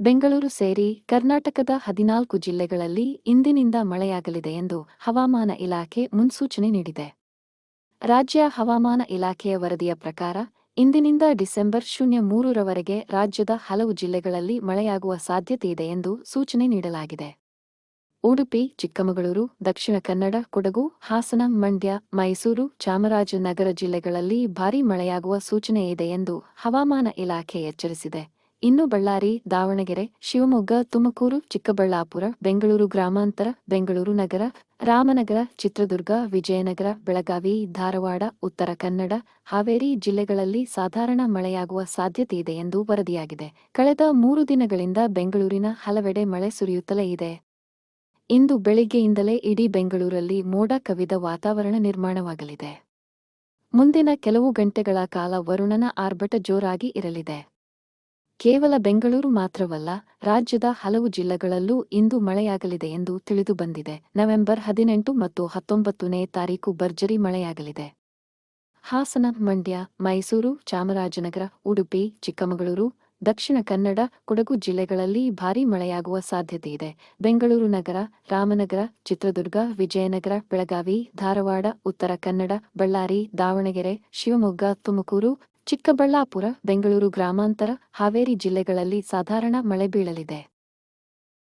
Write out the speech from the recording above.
ಬೆಂಗಳೂರು ಸೇರಿ ಕರ್ನಾಟಕದ ಹದಿನಾಲ್ಕು ಜಿಲ್ಲೆಗಳಲ್ಲಿ ಇಂದಿನಿಂದ ಮಳೆಯಾಗಲಿದೆ ಎಂದು ಹವಾಮಾನ ಇಲಾಖೆ ಮುನ್ಸೂಚನೆ ನೀಡಿದೆ. ರಾಜ್ಯ ಹವಾಮಾನ ಇಲಾಖೆಯ ವರದಿಯ ಪ್ರಕಾರ, ಇಂದಿನಿಂದ ಡಿಸೆಂಬರ್ ಶೂನ್ಯ ಮೂರರವರೆಗೆ ರಾಜ್ಯದ ಹಲವು ಜಿಲ್ಲೆಗಳಲ್ಲಿ ಮಳೆಯಾಗುವ ಸಾಧ್ಯತೆಯಿದೆ ಎಂದು ಸೂಚನೆ ನೀಡಲಾಗಿದೆ. ಉಡುಪಿ, ಚಿಕ್ಕಮಗಳೂರು, ದಕ್ಷಿಣ ಕನ್ನಡ, ಕೊಡಗು, ಹಾಸನ, ಮಂಡ್ಯ, ಮೈಸೂರು, ಚಾಮರಾಜನಗರ ಜಿಲ್ಲೆಗಳಲ್ಲಿ ಭಾರೀ ಮಳೆಯಾಗುವ ಸೂಚನೆಯಿದೆ ಎಂದು ಹವಾಮಾನ ಇಲಾಖೆ ಎಚ್ಚರಿಸಿದೆ. ಇನ್ನು ಬಳ್ಳಾರಿ, ದಾವಣಗೆರೆ, ಶಿವಮೊಗ್ಗ, ತುಮಕೂರು, ಚಿಕ್ಕಬಳ್ಳಾಪುರ, ಬೆಂಗಳೂರು ಗ್ರಾಮಾಂತರ, ಬೆಂಗಳೂರು ನಗರ, ರಾಮನಗರ, ಚಿತ್ರದುರ್ಗ, ವಿಜಯನಗರ, ಬೆಳಗಾವಿ, ಧಾರವಾಡ, ಉತ್ತರ ಕನ್ನಡ, ಹಾವೇರಿ ಜಿಲ್ಲೆಗಳಲ್ಲಿ ಸಾಧಾರಣ ಮಳೆಯಾಗುವ ಸಾಧ್ಯತೆ ಇದೆ ಎಂದು ವರದಿಯಾಗಿದೆ. ಕಳೆದ ಮೂರು ದಿನಗಳಿಂದ ಬೆಂಗಳೂರಿನ ಹಲವೆಡೆ ಮಳೆ ಸುರಿಯುತ್ತಲೇ ಇದೆ. ಇಂದು ಬೆಳಿಗ್ಗೆಯಿಂದಲೇ ಇಡೀ ಬೆಂಗಳೂರಲ್ಲಿ ಮೋಡ ಕವಿದ ವಾತಾವರಣ ನಿರ್ಮಾಣವಾಗಲಿದೆ. ಮುಂದಿನ ಕೆಲವು ಗಂಟೆಗಳ ಕಾಲ ವರುಣನ ಆರ್ಭಟ ಜೋರಾಗಿ ಇರಲಿದೆ. ಕೇವಲ ಬೆಂಗಳೂರು ಮಾತ್ರವಲ್ಲ, ರಾಜ್ಯದ ಹಲವು ಜಿಲ್ಲೆಗಳಲ್ಲೂ ಇಂದು ಮಳೆಯಾಗಲಿದೆ ಎಂದು ತಿಳಿದು ಬಂದಿದೆ. ನವೆಂಬರ್ ಹದಿನೆಂಟು ಮತ್ತು ಹತ್ತೊಂಬತ್ತನೇ ತಾರೀಕು ಭರ್ಜರಿ ಮಳೆಯಾಗಲಿದೆ. ಹಾಸನ, ಮಂಡ್ಯ, ಮೈಸೂರು, ಚಾಮರಾಜನಗರ, ಉಡುಪಿ, ಚಿಕ್ಕಮಗಳೂರು, ದಕ್ಷಿಣ ಕನ್ನಡ, ಕೊಡಗು ಜಿಲ್ಲೆಗಳಲ್ಲಿ ಭಾರೀ ಮಳೆಯಾಗುವ ಸಾಧ್ಯತೆ ಇದೆ. ಬೆಂಗಳೂರು ನಗರ, ರಾಮನಗರ, ಚಿತ್ರದುರ್ಗ, ವಿಜಯನಗರ, ಬೆಳಗಾವಿ, ಧಾರವಾಡ, ಉತ್ತರ ಕನ್ನಡ, ಬಳ್ಳಾರಿ, ದಾವಣಗೆರೆ, ಶಿವಮೊಗ್ಗ, ತುಮಕೂರು ಚಿಕ್ಕಬಳ್ಳಾಪುರ ಬೆಂಗಳೂರು ಗ್ರಾಮಾಂತರ ಹಾವೇರಿ ಜಿಲ್ಲೆಗಳಲ್ಲಿ ಸಾಧಾರಣ ಮಳೆ ಬೀಳಲಿದೆ.